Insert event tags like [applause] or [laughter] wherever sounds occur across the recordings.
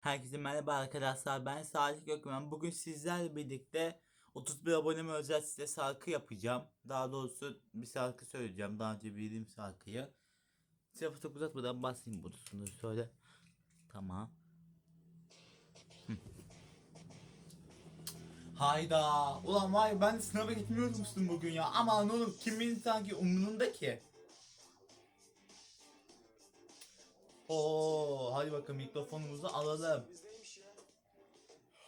Herkese merhaba arkadaşlar ben Salih Gökmen. Bugün sizlerle birlikte 31 aboneme özel size şarkı yapacağım. Daha doğrusu bir şarkı söyleyeceğim. Daha önce bildiğim şarkıyı. Size çok uzatmadan basayım bunu söyle. Tamam. Hayda. Ulan vay ben sınava gitmiyormuştum bugün ya. Ama oğlum kimin sanki umurunda ki? Oo, hadi bakalım mikrofonumuzu alalım.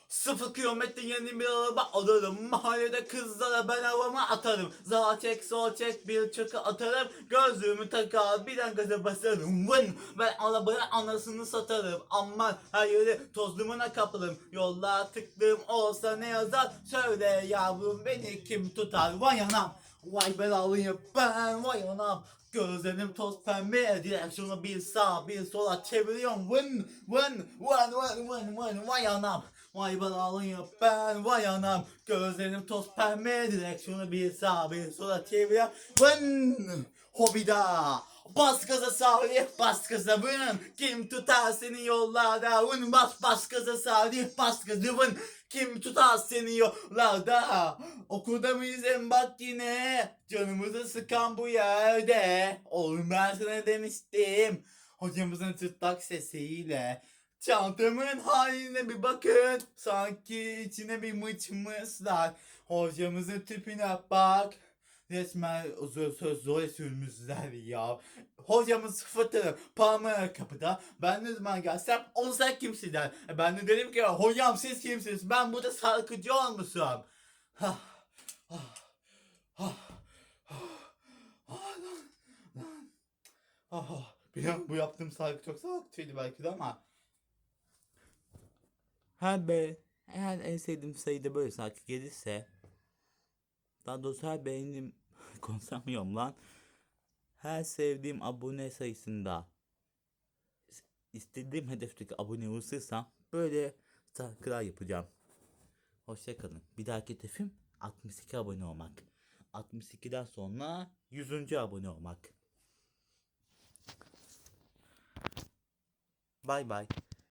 Sıfır kilometre yeni bir araba alırım. Mahallede kızlara ben havama atarım. Sağ çek sol çek bir çakı atarım. Gözlüğümü takar birden gaza basarım. Vın! Ben arabayı anasını satarım. Aman her yeri toz dumana kapılım Yolla tıklım olsa ne yazar? Söyle yavrum beni kim tutar? Vay anam! Vay belalıyım ben vay anam Gözlerim toz pembe direksiyonu bir sağ bir sola çeviriyorum vın vın vın vın vın vın vay anam Vay belalıyım ben vay anam. Gözlerim toz pembe direksiyonu bir sağ bir sola çeviriyorum vın! Hobida! Bas gaza Salih bas gaza vın! Kim tutar seni yollarda? Vın! Bas bas gaza Salih bas gaza vın! Kim tutar seni yollarda? Okulda mıyız en bak yine? Canımızı sıkan bu yerde. Oğlum ben sana demiştim. Hocamızın çıtlak sesiyle Çantamın haline bir bakın Sanki içine bir mıçmışlar Hocamızın tipine bak Resmen söz, söz zor sürmüşler ya. Hocamız fıtırı parmağı kapıda. Ben ne zaman gelsem o sen kimsin der. Ben de dedim ki hocam siz kimsiniz? Ben burada şarkıcı olmuşum. Hah, ah, ah, ah, ah, lan, lan. Ah, ah. Biliyorum bu yaptığım şarkı çok salakçıydı belki de ama. Her be, eğer en sevdiğim sayıda böyle şarkı gelirse daha doğrusu her beğendiğim [laughs] konuşamıyorum lan. Her sevdiğim abone sayısında istediğim hedefteki abone olursa böyle şarkılar yapacağım. Hoşçakalın. Bir dahaki hedefim 62 abone olmak. 62'den sonra 100. abone olmak. Bay bay.